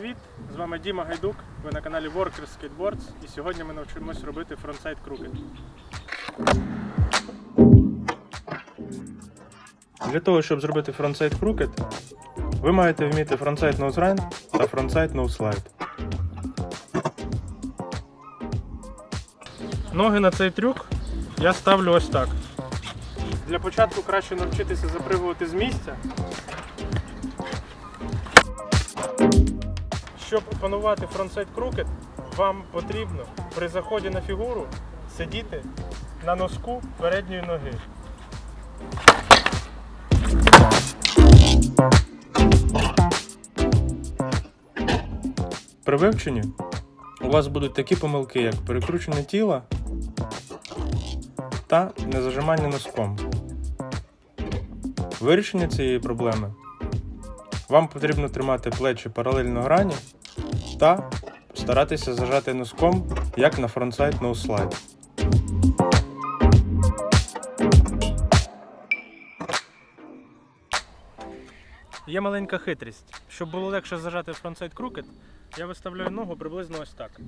Привіт! З вами Діма Гайдук. Ви на каналі Workers Skateboards і сьогодні ми навчимось робити фронтсайд крукет. Для того, щоб зробити фронтсайд крукет, ви маєте вміти фронтсайд ноузрайн та фронтсайд ноуслайд. Ноги на цей трюк я ставлю ось так. Для початку краще навчитися запригувати з місця. Щоб опанувати фронтсайд крукет, вам потрібно при заході на фігуру сидіти на носку передньої ноги. При вивченні у вас будуть такі помилки, як перекручення тіла та незажимання носком. Вирішення цієї проблеми вам потрібно тримати плечі паралельно грані та старатися зажати носком, як на фронтсайд ноуслайд. Є маленька хитрість. Щоб було легше зажати фронтсайд крукет, я виставляю ногу приблизно ось так.